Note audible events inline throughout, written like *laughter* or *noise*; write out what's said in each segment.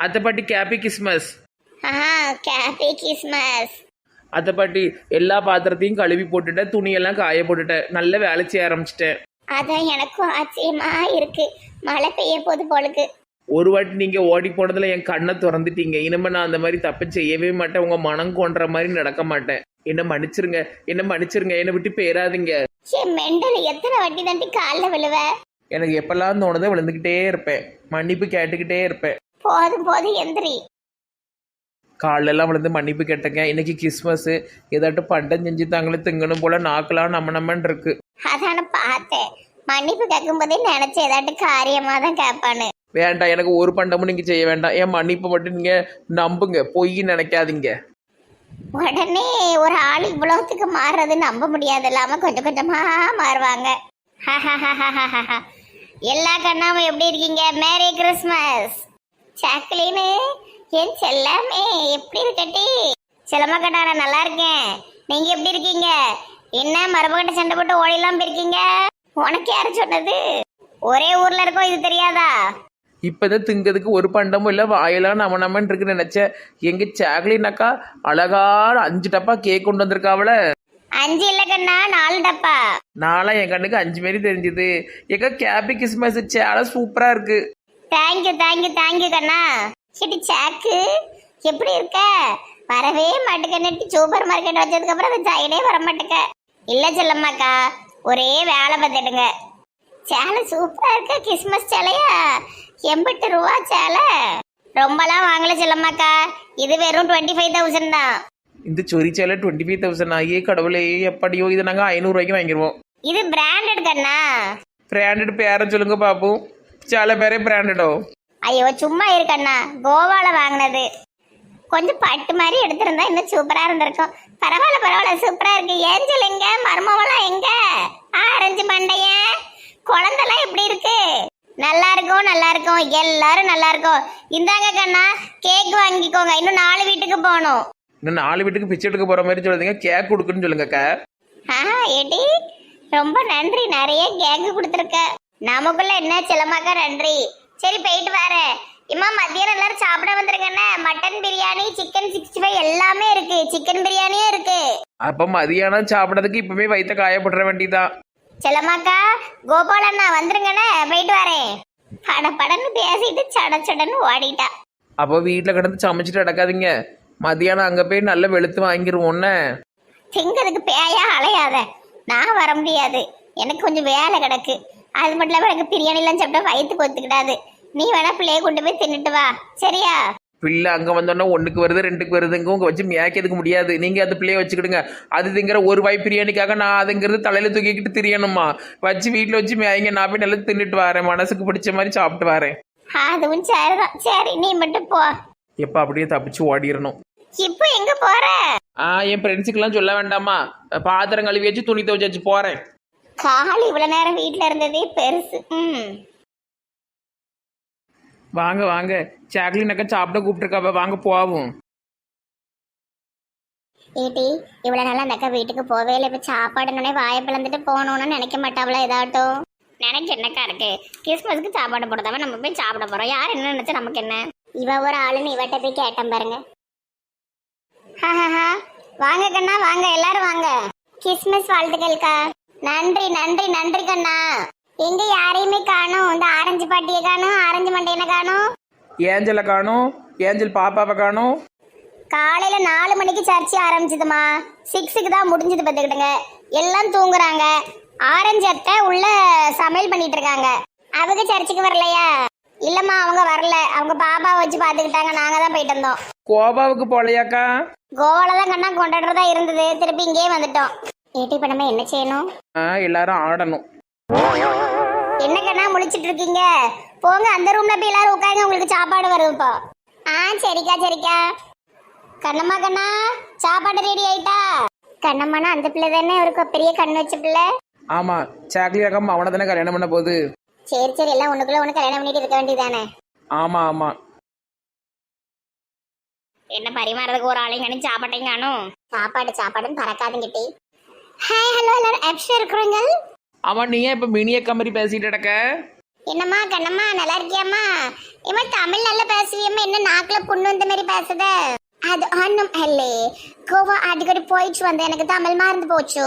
அத்தை பாட்டி happy Christmas ah happy Christmas பாட்டி எல்லா பாத்திரத்தையும் கழுவி போட்டுட்டேன் துணியெல்லாம் காய போட்டுட்டேன். நல்ல வேலை செய்ய ஆரம்பிச்சிட்டேன். அதான் எனக்கும் ஆச்சரியமா இருக்கு. மழை பெய்ய போது போலுக்கு. ஒரு வாட்டி நீங்கள் ஓடி போனதில் என் கண்ணை திறந்துட்டீங்க. இனிமே நான் அந்த மாதிரி தப்பு செய்யவே மாட்டேன். உங்கள் மனம் கொன்ற மாதிரி நடக்க மாட்டேன். என்ன மன்னிச்சிருங்க என்ன மன்னிச்சிருங்க என்னை விட்டு பேராதீங்க சே மெண்டல் எத்தனை வட்டி தண்டி காலில் விழுவ? எனக்கு எப்பெல்லாம் தோணுதோ விழுந்துக்கிட்டே இருப்பேன். மன்னிப்பு கேட்டுக்கிட்டே இருப்பேன். போதும் போதும் எந்திரி. காலெல்லாம் விழுந்து மன்னிப்பு கேட்டேங்க. இன்னைக்கு கிறிஸ்மஸ். ஏதாட்டும் பண்டம் செஞ்சு தாங்களே திங்கணும் போல நாக்கெல்லாம் நம்ம நம்மன்னு இருக்கு அதான பார்த்தேன். மன்னிப்பு கேட்கும் போதே நினைச்ச ஏதாட்டு காரியமா தான் கேட்பான்னு வேண்டாம் எனக்கு ஒரு பண்டமும் நீங்கள் செய்ய வேண்டாம். என் மன்னிப்பை மட்டும் நீங்கள் நம்புங்க. பொய் நினைக்காதீங்க. உடனே ஒரு ஆள் இவ்வளவுத்துக்கு மாறுறது நம்ப முடியாது. இல்லாம கொஞ்சம் கொஞ்சமா மாறுவாங்க. *laughs* எல்லா கண்ணாவும் எப்படி இருக்கீங்க? Merry Christmas! சாக்லினு என் செல்லாமே எப்படி இருக்கட்டி? செல்லம்மா கண்ணா நான் நல்லா இருக்கேன். நீங்க எப்படி இருக்கீங்க? என்ன மருமகிட்ட சண்டை போட்டு ஓடிலாம் போயிருக்கீங்க? உனக்கு யாரு சொன்னது? ஒரே ஊர்ல இருக்கோம் இது தெரியாதா? இப்போதான் திங்கிறதுக்கு ஒரு பண்டமும் இல்லை வாயெல்லாம் நம்ம நம்மன்னு இருக்குன்னு நினச்சேன் எங்கள் சாக்லினாக்கா அழகா அஞ்சு டப்பா கேக் கொண்டு வந்திருக்காவல அஞ்சு இல்ல கண்ணா நாலு டப்பா. நான்லாம் என் கண்ணுக்கு அஞ்சு மாரி தெரிஞ்சுது. எங்க கேபி கிறிஸ்மஸ் சேலை சூப்பராக இருக்கு. Thank you thank you thank you கண்ணா. சிட்டி சாக்கு. எப்படி இருக்க? வரவே மாட்டுக்கன்னுட்டு சூப்பர் மார்க்கெட் வச்சதுக்கு அப்புறம் அந்த சைடே வர மாட்டேக்க இல்ல செல்லம்மாக்கா ஒரே வேலை பார்த்துடுங்க சேலை சூப்பரா இருக்க கிறிஸ்மஸ் சேலையா? எண்பட்டு ரூபா சேலை. ரொம்பலாம் வாங்கல செல்லம்மாக்கா. இது வெறும் டுவெண்ட்டி ஃபைவ் தௌசண்ட் தான். இந்த சொரி சேலை டுவெண்ட்டி ஃபைவ் தௌசண்ட் ஆகியே கடவுளே எப்படியோ இதை நாங்கள் ஐநூறுரூவாய்க்கு வாங்கிடுவோம் இது பிராண்டட் கண்ணா. பிராண்டட் பேரை சொல்லுங்க பாப்போம். சேலை பேரே பிராண்டடோ ஐயோ சும்மா இருக்கண்ணா கோவால வாங்கினது. கொஞ்சம் பட்டு மாதிரி எடுத்திருந்தா இன்னும் சூப்பரா இருந்திருக்கும். பரவாயில்ல பரவாயில்ல சூப்பரா இருக்கு. ஏஞ்சல் எங்க? மர்மவெல்லாம் எங்க? ஆரஞ்சு மண்டையன் குழந்தெல்லாம் எப்படி இருக்கு? நல்லா இருக்கும் நல்லா இருக்கும். எல்லாரும் நல்லா இருக்கும். இந்தாங்க கண்ணா கேக் வாங்கிக்கோங்க. இன்னும் நாலு வீட்டுக்கு போகணும். இன்னும் நாலு வீட்டுக்கு பிச்சை எடுக்க போகிற மாதிரி சொல்லுதீங்க. கேக் கொடுக்குன்னு சொல்லுங்கக்கா ஆ ஏடி ரொம்ப நன்றி. நிறைய கேக்கு கொடுத்துருக்க. நமக்குள்ள என்ன செல்லமாக்கா நன்றி? சரி போயிட்டு வரேன் இம்மா மத்தியானம் எல்லாரும் சாப்பிட வந்துருங்கண்ணே. Mutton biryani chicken sixty five எல்லாமே இருக்கு. சிக்கன் பிரியாணியே இருக்கு. அப்போ மதியானம் சாப்பிட்றதுக்கு இப்போவே வயிற்ற காயப்படுற வேண்டியதான் செல்லமாக்கா கோபால் அண்ணா வந்துருங்கண்ணே. போயிட்டு வரேன் பட படன்னு பேசிட்டு சட சடன்னு ஓடிட்டா. அப்போ வீட்டில் கிடந்து சமைச்சிட்டு அடக்காதீங்க மதியானம் அங்கே போய் நல்ல வெளுத்து வாங்கிருவோன்னே திங்கிறதுக்கு பேயா அலையாத. நான் வர முடியாது. எனக்கு கொஞ்சம் வேலை கிடக்கு. அது மட்டும் இல்லாமல் எனக்கு பிரியாணிலாம் சாப்பிட்டா வயிற்றுக்கு ஒத்துக்கிடாது. நீ வேணா பிள்ளைய கொண்டு போய் தின்னுட்டு வா. சரியா? பிள்ளை அங்கே வந்தோன்னா ஒன்றுக்கு வருது ரெண்டுக்கு வருதுங்க உங்க வச்சு மேய்க்கிறதுக்கு முடியாது. நீங்கள் அந்த பிள்ளைய வச்சுக்கிடுங்க. அது திங்கிற ஒரு வாய் பிரியாணிக்காக நான் அதுங்கிறது தலையில் தூக்கிக்கிட்டு திரியணுமா? வச்சு வீட்டில் வச்சு மேய்ங்க நான் போய் நல்லா தின்னுட்டு வரேன். மனசுக்கு பிடிச்ச மாதிரி சாப்பிட்டு வரேன். அதுவும் சரிதான். சரி நீ மட்டும் போ. எப்போ அப்படியே தப்பிச்சு ஓடிடணும் இப்போ எங்க போற? ஆ என் ஃப்ரெண்ட்ஸுக்கெல்லாம் சொல்ல வேண்டாமா? பாத்திரம் கழுவி வச்சு துணி துவைச்சு வச்சு போகிறேன் கால் இவ்வளவு நேரம் வீட்ல இருந்ததே பெருசு. ம். வாங்க வாங்க. சாக்லின் அக்கா சாப்பிட கூப்பிட்டுருக்காப்ப வாங்க போவோம். ஏட்டி இவ்வளவு நாள் அந்த அக்கா வீட்டுக்கு போவே இல்லை. இப்ப சாப்பாடுனே வாயை பிளந்துட்டு போகணும்னு நினைக்க மாட்டாவளா ஏதாட்டும் நினைச்சு என்னக்கா இருக்கு? கிறிஸ்மஸ்க்கு சாப்பாடு போடுறதாம நம்ம போய் சாப்பிட போறோம். யார் என்ன நினைச்சா நமக்கு என்ன? இவ ஒரு ஆளுன்னு இவட்ட போய் கேட்டேன் பாருங்க. ஹாஹாஹா. வாங்க கண்ணா வாங்க. எல்லாரும் வாங்க. கிறிஸ்மஸ் வாழ்த்துக்கள்க்கா. நன்றி நன்றி நன்றி கண்ணா. எங்க யாரையுமே காணும். இந்த ஆரஞ்சு பாட்டியை காணும் ஆரஞ்சு மண்டையனை காணும். ஏஞ்சலை காணும் ஏஞ்சல் பாப்பாவை காணும். காலையில நாலு மணிக்கு சர்ச்சை ஆரம்பிச்சதுமா. சிக்ஸுக்கு தான் முடிஞ்சது பார்த்துக்கிட்டுங்க எல்லாம் தூங்குறாங்க. ஆரஞ்சு அத்தை உள்ள சமையல் பண்ணிட்டு இருக்காங்க அவங்க சர்ச்சுக்கு வரலையா? இல்லம்மா அவங்க வரல. அவங்க பாப்பா வச்சு பார்த்துக்கிட்டாங்க. நாங்க தான் போயிட்டு வந்தோம். கோபாவுக்கு போலையாக்கா கோவால தான் கண்ணா கொண்டாடுறதா இருந்தது. திருப்பி இங்கேயே வந்துட்டோம். ஏட்டி இப்ப நம்ம என்ன செய்யணும்? ஆ எல்லாரும் ஆடணும். என்ன கண்ணா முழிச்சிட்டு இருக்கீங்க போங்க அந்த ரூம்ல போய் எல்லாரும் உட்காருங்க உங்களுக்கு சாப்பாடு வரும் இப்போ. ஆ சரிக்கா சரிக்கா. கண்ணம்மா கண்ணா சாப்பாடு ரெடி ஆயிட்டா? கண்ணம்மானா அந்த பிள்ளை தானே ஒரு பெரிய கண் வச்ச பிள்ளை. ஆமாம் சாக்லி அக்கா அவனை தானே கல்யாணம் பண்ண போகுது. சரி சரி எல்லாம் ஒண்ணுக்குள்ள ஒண்ணு கல்யாணம் பண்ணிட்டு இருக்க வேண்டியதானே ஆமாம் ஆமாம் என்ன பரிமாறதுக்கு ஒரு ஆளையும் கணி சாப்பாட்டையும் காணும். சாப்பாடு சாப்பாடுன்னு பறக்காதுங்கிட்டே ஹாய் ஹலோ எல்லாரும் ஆப்ஷன் இருக்கிறோங்க அவன் நீ ஏன் இப்போ மினி அக்கா மாதிரி பேசிட்டு கிடக்க? என்னம்மா கண்ணம்மா நல்லா இருக்கியாம்மா? ஏமா தமிழ் நல்லா பேசுவியம்மா என்ன நாக்குல புண்ணு இந்த மாதிரி பேசுத? அது ஒண்ணும் இல்லே. கோவா அடிக்கடி போயிட்டு வந்தேன் எனக்கு தமிழ் மறந்து போச்சு.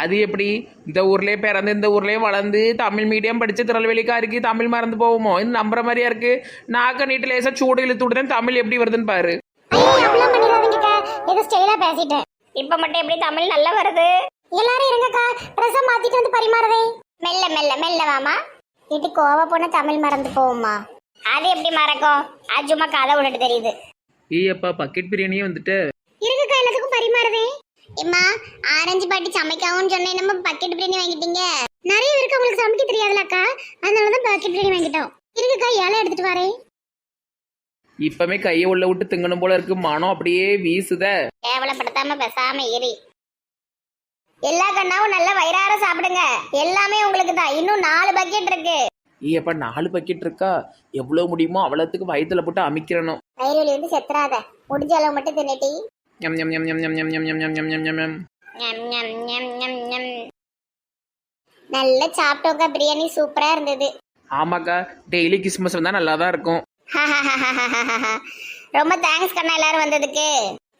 அது எப்படி? இந்த ஊர்லயே பிறந்து இந்த ஊர்லயே வளர்ந்து தமிழ் மீடியம் படிச்சு திருநெல்வேலிக்காருக்கு தமிழ் மறந்து போகுமோ? இது நம்புற மாதிரியா இருக்கு? நாக்க நீட்டு லேசா சூடு இழுத்து விடுதேன் தமிழ் எப்படி வருதுன்னு பாரு. ஐயோ அப்படிலாம் பண்ணிடாதீங்கக்கா ஏதோ ஸ்டைலா பேசிட்டேன். இப்ப மட்டும் எப்படி தமிழ் நல்லா வருது? எல்லாரும் இருங்கக்கா. ட்ரெஸ்ஸை மாத்திட்டு வந்து பரிமாறுதே. மெல்ல மெல்ல மெல்ல வாமா இது கோவா போன தமிழ் மறந்து போகுமா அது எப்படி மறக்கும்? அது சும்மா கதை விட்டுட்டு தெரியுது. ஏய்ப்பா பக்கெட் பிரியாணியே வந்துட்டு. இருக்குக்கா எல்லாத்துக்கும் பரிமாறுதே. எம்மா ஆரஞ்சு பாட்டி சமைக்கவும் சொன்னேன். நம்ம பக்கெட் பிரியாணி வாங்கிட்டீங்க? நிறைய பேருக்கு உங்களுக்கு சமைக்க தெரியாதுலக்கா. அதனால தான் பக்கெட் பிரியாணி வாங்கிட்டோம். இருக்குக்கா இலை எடுத்துட்டு வரேன். இப்பமே கையை உள்ள விட்டு திங்கணும் போல இருக்கு மனம் அப்படியே வீசுத கேவலப்படுத்தாம பேசாம இரு எல்லா கண்ணாவும் நல்லா வயிறார சாப்பிடுங்க எல்லாமே உங்களுக்கு தான் இன்னும் நாலு பக்கெட் இருக்கு ஏப்பா நாலு பக்கெட் இருக்கா எவ்வளவு முடியுமோ அவ்வளோத்துக்கு வயித்துல போட்டு அமைக்கிறணும் வயிறு வலி வந்து செத்துறாத முடிஞ்ச அளவு மட்டும் தின்னுட்டி ஞம் ஞம் ஞம் ஞம் ஞம் ஞம் ஞம் ஞம், ஞம், ஞம், ஞம், ஞம். நல்லா சாப்பிட்டோங்க பிரியாணி சூப்பரா இருந்தது ஆமாக்கா டெய்லி கிறிஸ்மஸ் வந்தா நல்லா தான் இருக்கும் *laughs* ரொம்ப தேங்க்ஸ் கண்ணா எல்லாரும் வந்ததுக்கு.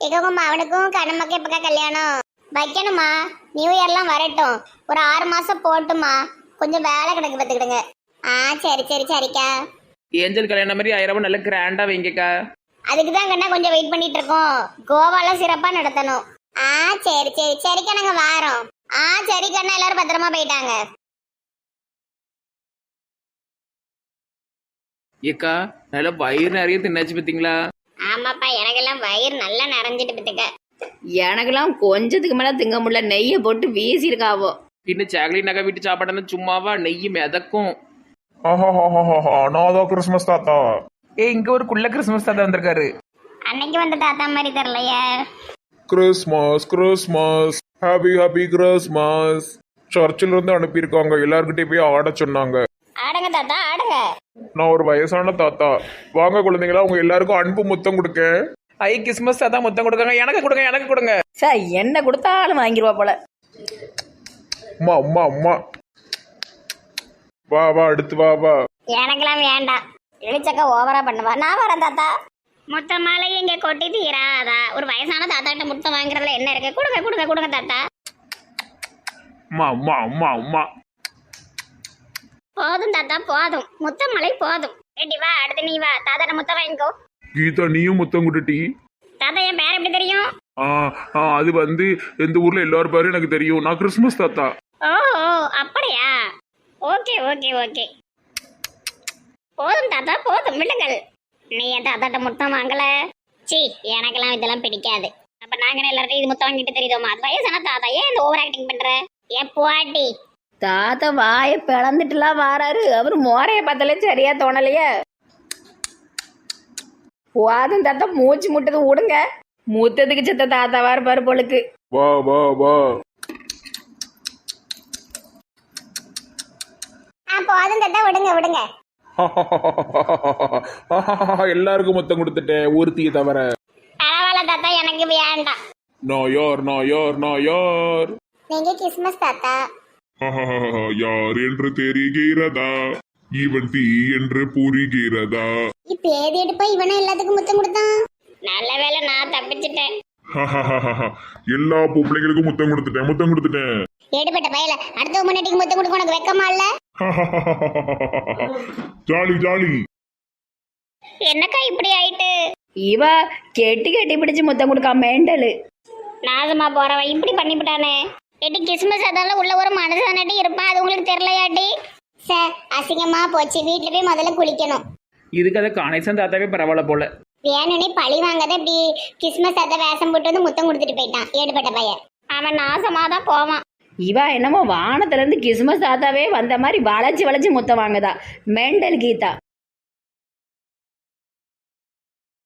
எங்க அவனுக்கும் கண்ணம்மாக்கு எப்பக்கா கல்யாணம்? வைக்கணுமா நியூ இயர்லாம் வரட்டும். ஒரு ஆறு மாசம் போட்டுமா கொஞ்சம் வேலை கிடக்கு பார்த்துக்கிடுங்க. ஆ சரி சரி சரிக்கா. ஏஞ்சல் கல்யாணம் மாதிரி ஆயிரம் நல்ல கிராண்டா வைங்கக்கா. அதுக்கு தான் கண்ணா கொஞ்சம் வெயிட் பண்ணிட்டு இருக்கோம் கோவால சிறப்பா நடத்தணும். ஆ சரி சரி சரிக்கா நாங்க வாரோம். ஆ சரி கண்ணா எல்லாரும் பத்திரமா போயிட்டாங்க. ஏக்கா நல்லா வயிறு நிறைய தின்னாச்சு பார்த்தீங்களா ஆமாப்பா எனக்கெல்லாம் வயிறு நல்லா நிறைஞ்சிட்டு பத்துக்க. எனக்கெல்லாம் கொஞ்சத்துக்கு மேல திங்க முடியல. நெய்யை போட்டு வீசியிருக்காவோ பின்ன சாக்லேட் நகை வீட்டு சாப்பாடுன்னு சும்மாவா? நெய் மிதக்கும். நான் கிறிஸ்மஸ் தாத்தா. ஏ இங்க ஒரு குள்ள கிறிஸ்மஸ் தாத்தா வந்திருக்காரு. அன்னைக்கு வந்த தாத்தா மாதிரி தெரியலையே. Christmas Christmas. Happy happy Christmas சர்ச்சில் இருந்து அனுப்பியிருக்காங்க. எல்லார்கிட்டயும் போய் ஆட சொன்னாங்க. ஆடுங்க தாத்தா ஆடுங்க. நான் ஒரு வயசான தாத்தா. வாங்க குழந்தைங்களா உங்க எல்லாருக்கும் அன்பு முத்தம் கொடுக்க. ஐ கிறிஸ்மஸ் தாத்தா மொத்தம் கொடுக்காங்க. எனக்கு கொடுங்க எனக்கு கொடுங்க. சார் என்ன கொடுத்தாலும் வாங்கிடுவா போல. அம்மா அம்மா அம்மா. வா வா அடுத்து வா வா. எனக்கெல்லாம் வேண்டாம். இழிச்சக்க ஓவரா பண்ணுவா. நான் வரேன் தாத்தா. மொத்த மாலை இங்க கொட்டி தீராதா? ஒரு வயசான தாத்தா கிட்ட முட்டை வாங்குறதுல என்ன இருக்கு? கொடுங்க கொடுங்க கொடுங்க தாத்தா. அம்மா அம்மா அம்மா அம்மா. போதும் தாத்தா போதும். முத்த மலை போதும். ரெடி வா அடுத்து நீ வா. தாத்தா முத்த வாங்கிக்கோ. கீதா நீயும் முத்தம் கொடுட்டி. தாத்தா என் பேர் எப்படி தெரியும்? ஆ ஆ அது வந்து எந்த ஊர்ல எல்லாரும் பேரும் எனக்கு தெரியும். நான் கிறிஸ்மஸ் தாத்தா. ஓ ஓ, அப்படியா? Okay okay okay. போதும் தாத்தா போதும். விடுங்கள். நீ என் தாத்தாட்ட முத்தம் வாங்கல? சி எனக்கெல்லாம் இதெல்லாம் பிடிக்காது. அப்ப நாங்க எல்லாரும் இது முத்தம் வாங்கிட்டு தெரியுதோமா அது வயசான தாத்தா. ஏன் இந்த ஓவர் ஆக்டிங் பண்ற? ஏன் புவாட்டி. தாத்தா வாயை பிளந்துட்டுலாம் வாராரு. அவர் மோரைய பார்த்தாலே சரியா தோணலையே. போதும் தாத்தா மூச்சு முட்டது விடுங்க மூத்ததுக்கு செத்த தாத்தாவா இருப்பாரு போலுக்கு. வா வா வா. ஆ போதும் தாத்தா விடுங்க விடுங்க *laughs* எல்லாருக்கும் மொத்தம் கொடுத்துட்டேன் ஒருத்தியை தவிர. பரவாயில்ல தாத்தா எனக்கு வேண்டாம். நான் யார் நான் யார் நான் யார்? நீங்க கிறிஸ்மஸ் தாத்தா. யார் என்று தெரிகிறதா? இவன் தீ என்று புரிகிறதா? இப்ப ஏதி எடுப்பா இவனை எல்லாத்துக்கும் முத்தம் கொடுத்தான் நல்ல வேளை நான் தப்பிச்சிட்டேன். எல்லா பொம்பளைங்களுக்கும் முத்தம் கொடுத்துட்டேன் முத்தம் கொடுத்துட்டேன். ஏடுபட்ட பயல அடுத்த முன்னாடிக்கு முத்தம் கொடுக்க உனக்கு வெக்கமா இல்ல? Jolly jolly. என்னக்கா இப்படி ஆயிட்டு? இவ கெட்டி கெட்டி பிடிச்சு முத்தம் கொடுக்கா மேண்டலு. நாசமா போறவ இப்படி பண்ணிவிட்டானே. எட்டி கிறிஸ்மஸ் அதால உள்ள ஒரு மனுஷனாட்டி இருப்பான். அது உங்களுக்கு தெரியலையாட்டி சார் அசிங்கமா போச்சு. வீட்டுல போய் முதல்ல குளிக்கணும். இதுக்கு அதை கணேசன் தாத்தாவே பரவாயில்ல போல. வேணும்னே பழி வாங்காத இப்படி கிறிஸ்மஸ் தாத்தா வேஷம் போட்டு வந்து முத்தம் கொடுத்துட்டு போயிட்டான். ஏடுபட்ட பையன். அவன் நாசமா தான் போவான். இவ என்னமோ வானத்துல இருந்து கிறிஸ்மஸ் தாத்தாவே வந்த மாதிரி வளைச்சு வளைச்சு முத்தம் வாங்குதா. மெண்டல் கீதா.